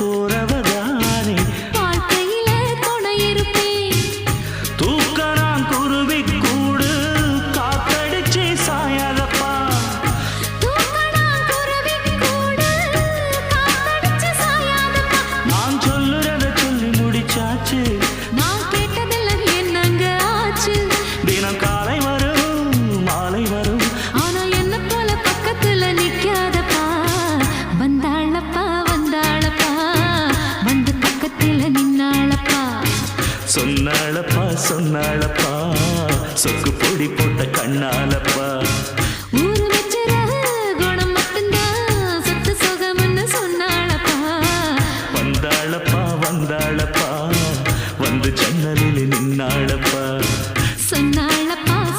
for சொன்னாளப்பா சொன்னாளப்பா. சொக்கு பொடி போட்ட கண்ணாலப்பா வந்தாளப்பா. வந்து ஜன்னலில் நின்னாளப்பா.